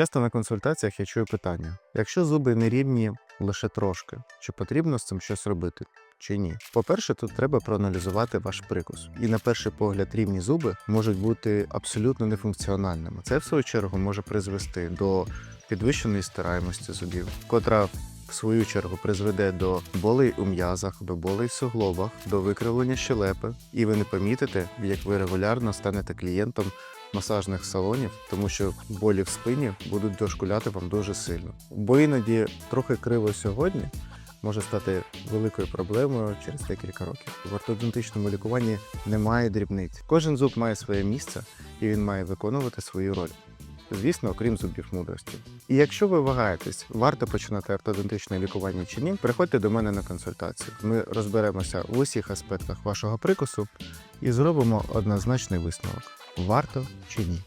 Часто на консультаціях я чую питання: якщо зуби не рівні лише трошки, чи потрібно з цим щось робити? Чи ні? По-перше, тут треба проаналізувати ваш прикус. І на перший погляд рівні зуби можуть бути абсолютно нефункціональними. Це в свою чергу може призвести до підвищеної стираємості зубів, котра в свою чергу призведе до болей у м'язах, до болей в суглобах, до викривлення щелепи, і ви не помітите, як ви регулярно станете клієнтом масажних салонів, тому що болі в спині будуть дошкуляти вам дуже сильно. Бо іноді трохи криво сьогодні може стати великою проблемою через декілька років. В ортодонтичному лікуванні немає дрібниць. Кожен зуб має своє місце і він має виконувати свою роль. Звісно, окрім зубів мудрості. І якщо ви вагаєтесь, варто починати ортодонтичне лікування чи ні, приходьте до мене на консультацію. Ми розберемося в усіх аспектах вашого прикусу і зробимо однозначний висновок: варто чи ні.